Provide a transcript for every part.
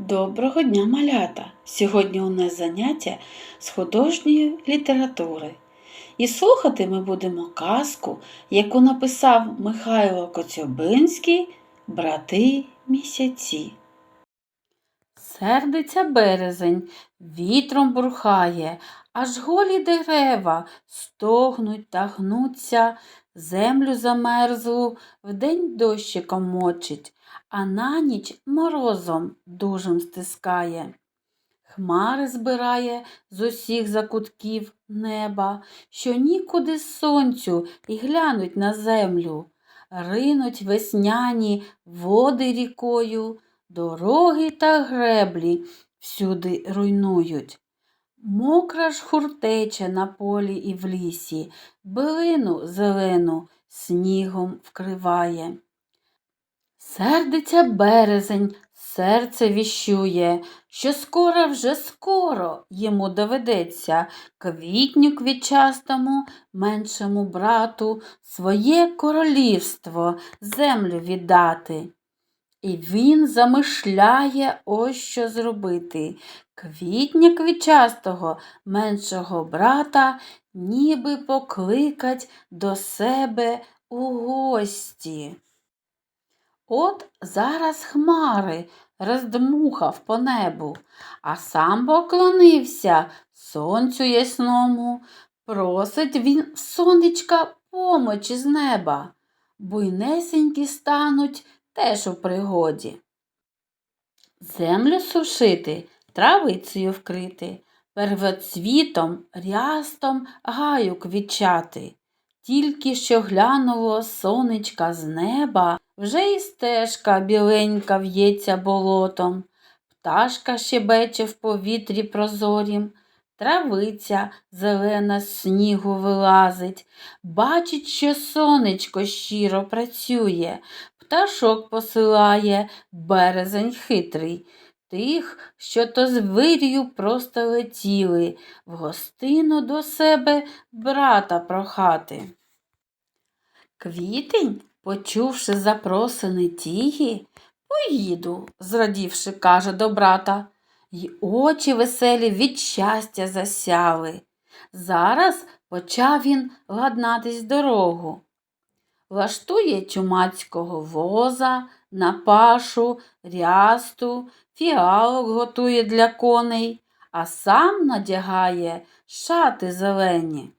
Доброго дня, малята! Сьогодні у нас заняття з художньої літератури. І слухати ми будемо казку, яку написав Михайло Коцюбинський Брати місяці. Сердиться березень, вітром бурхає, аж голі дерева стогнуть та гнуться, землю замерзлу вдень дощиком мочить, а на ніч морозом дужим стискає. Хмари збирає з усіх закутків неба, що нікуди сонцю і глянуть на землю. Ринуть весняні води рікою, дороги та греблі всюди руйнують. Мокра ж хуртеча на полі і в лісі, билину зелену снігом вкриває. Сердиться березень, серце віщує, що скоро вже скоро йому доведеться квітню квітчастому, меншому брату, своє королівство, землю віддати. І він замишляє ось що зробити. Квітня квітчастого меншого брата ніби покликать до себе у гості. От зараз хмари роздмухав по небу, а сам поклонився сонцю ясному, просить він сонечка помочі з неба, буйнесенькі стануть теж у пригоді. Землю сушити, травицею вкрити, первоцвітом, рястом гаю квітчати. Тільки що глянуло сонечка з неба, вже і стежка біленька в'ється болотом, пташка щебече в повітрі прозорім, травиця зелена з снігу вилазить, бачить, що сонечко щиро працює, пташок посилає березень хитрий. Тих, що то з вирію просто летіли, в гостину до себе брата прохати. Квітень, почувши запросини тігі, поїду, зрадівши, каже до брата, й очі веселі від щастя засяли. Зараз почав він ладнатись дорогу. Влаштує чумацького воза, на пашу, рясту, фіалок готує для коней, а сам надягає шати зелені.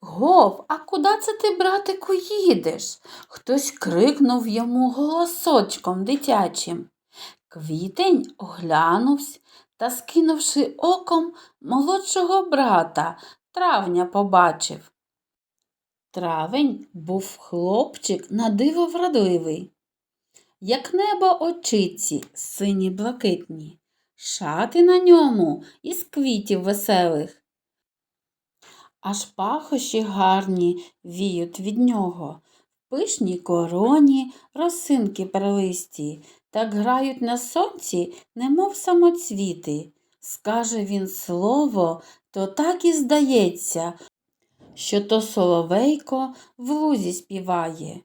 Гов, а куди це ти, братику, їдеш? Хтось крикнув йому голосочком дитячим. Квітень оглянувся та, скинувши оком молодшого брата, травня побачив. Травень був хлопчик на диво вродливий, як небо очиці сині блакитні, шати на ньому із квітів веселих. Аж пахощі гарні віють від нього, в пишній короні росинки перелисті, так грають на сонці, немов самоцвіти. Скаже він слово, то так і здається, що то соловейко в лузі співає.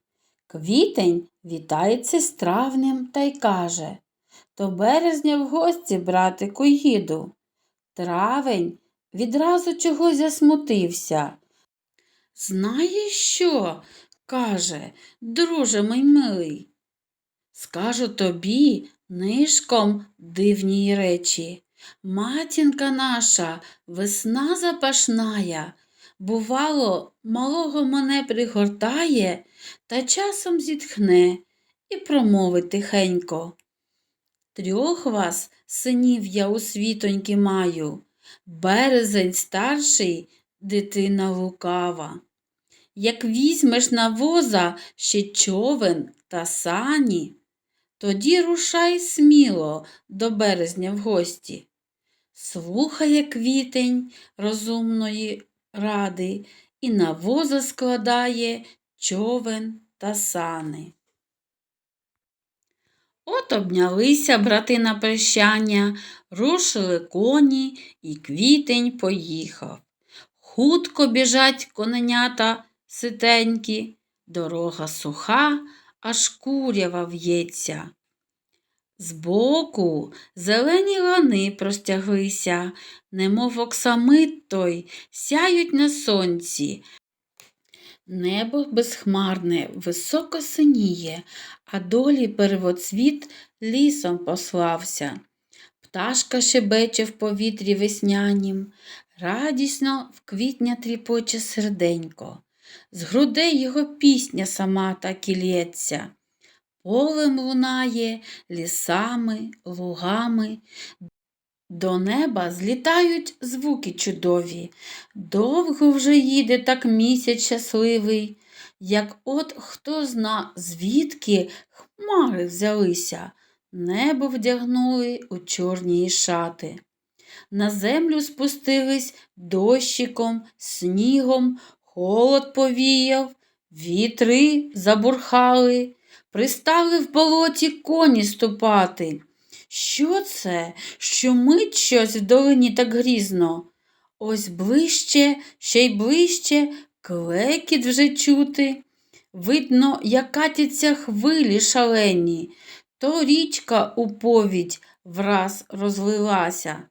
Квітень вітається з травнем та й каже То березня в гості, братику, їду. Травень відразу чогось засмутився. Знаєш що? каже, друже мій милий. Скажу тобі нишком дивні речі. Матінка наша, весна запашная, бувало, малого мене пригортає та часом зітхне і промовить тихенько. Трьох вас, синів я у світоньки маю, березень старший, дитина лукава. Як візьмеш на воза ще човен та сані, тоді рушай сміло до березня в гості. Слухає квітень розумної ради і на воза складає човен та сани. От обнялися брати на прощання, рушили коні, і квітень поїхав. Хутко біжать коненята ситенькі, дорога суха, аж курява в'ється. Збоку зелені лани простяглися, немов оксамит той, сяють на сонці. Небо безхмарне, високо синіє, а долі первоцвіт лісом послався. Пташка шебече в повітрі веснянім, радісно в квітня тріпоче серденько. З грудей його пісня сама так і лється. Полем лунає, лісами, лугами. До неба злітають звуки чудові. Довго вже їде так місяць щасливий, як от хто зна, звідки хмари взялися, небо вдягнули у чорні шати. На землю спустились дощиком, снігом, холод повіяв, вітри забурхали, пристали в болоті коні ступати. Що це, що мить щось в долині так грізно? Ось ближче, ще й ближче, клекіт вже чути. Видно, як катяться хвилі шалені, то річка у повідь враз розлилася.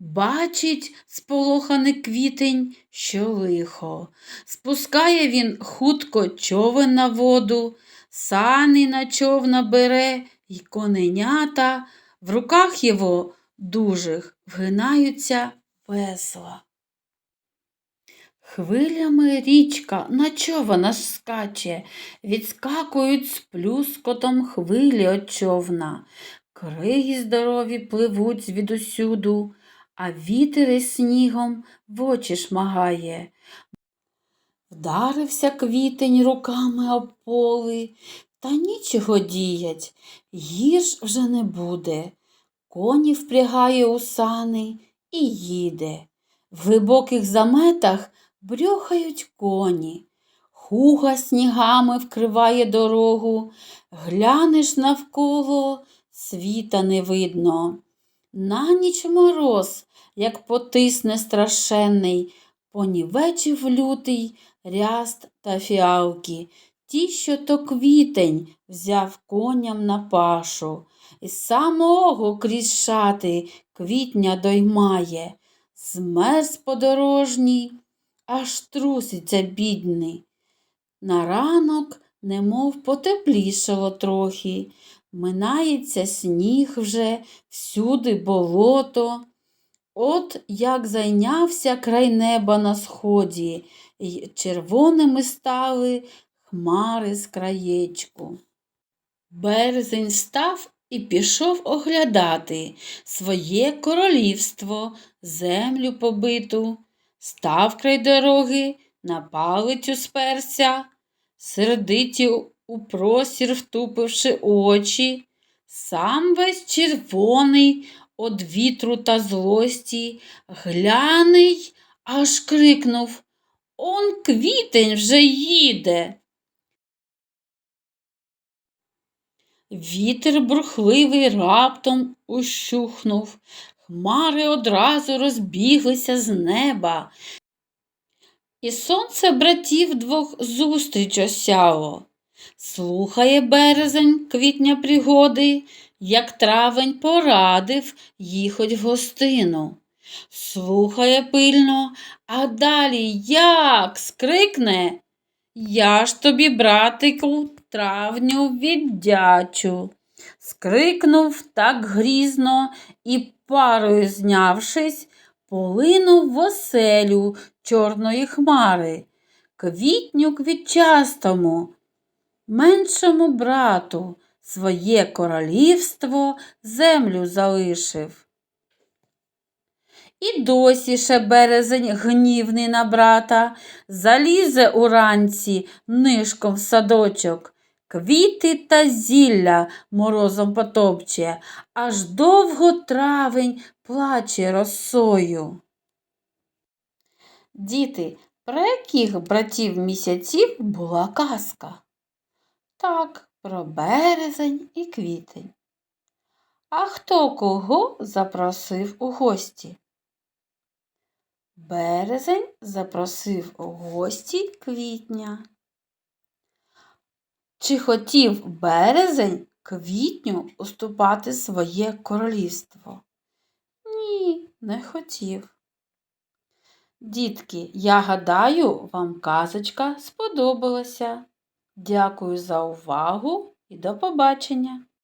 Бачить сполоханий квітень, що лихо. Спускає він хутко човен на воду, сани на човна бере й коненята, в руках його дужих вгинаються весла. Хвилями річка на човна скаче, відскакують з плюскотом хвилі от човна. Криги здорові пливуть звідусюду, а вітер із снігом в очі шмагає. Вдарився квітень руками об поли, та нічого діять, гірш вже не буде. Коні впрягає у сани і їде. В глибоких заметах брьохають коні. Хуга снігами вкриває дорогу, глянеш навколо, світа не видно. На ніч мороз, як потисне страшенний, понівечив лютий ряст та фіалки, ті, що то квітень взяв коням на пашу, і самого крізь шати квітня доймає, змерз подорожній, аж труситься бідний. На ранок, немов потеплішало трохи, минається сніг вже, всюди болото. От як зайнявся край неба на сході, й червоними стали хмари з краєчку. Березень став і пішов оглядати своє королівство, землю побиту, став край дороги, на палицю сперся, сердиті у простір втупивши очі, сам весь червоний од вітру та злості, гляний, аж крикнув Он квітень вже їде. Вітер бурхливий раптом ущухнув, хмари одразу розбіглися з неба, і сонце братів двох зустріч осяло. Слухає березень квітня пригоди, як травень порадив їхать в гостину. Слухає пильно, а далі як скрикне. Я ж тобі, братику, травню віддячу. Скрикнув так грізно і, парою знявшись, полинув в оселю чорної хмари, квітню квітчастому, меншому брату своє королівство землю залишив. І досі ще березень гнівний на брата, залізе уранці нишком в садочок, квіти та зілля морозом потопче, аж довго травень плаче росою. Діти, про яких братів місяців була казка? Так, про березень і квітень. А хто кого запросив у гості? Березень запросив гості квітня. Чи хотів березень квітню уступати своє королівство? Ні, не хотів. Дітки, я гадаю, вам казочка сподобалася. Дякую за увагу і до побачення!